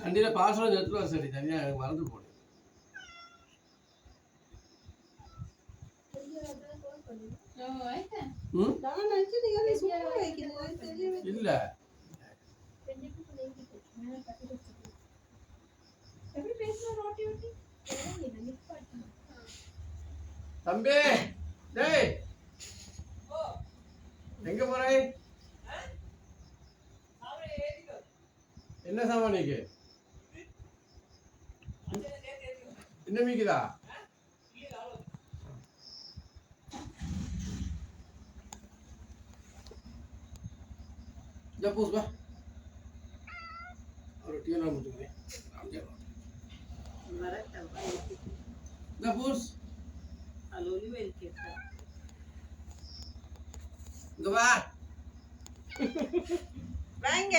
கண்டிப்பாக பாஸ்வேர்டு எடுத்துருவா சரி தனியாக எனக்கு மறந்து போடு. இல்லை. தம்பி டேய். எங்க போறாய் என்ன சாமான் நீக்கு என்ன மீக்குதா जा पूछ बा और टिया ना मुझे में नाम जा जा पूछ அலோலி வெல்கேட்டா இங்க வா வாங்க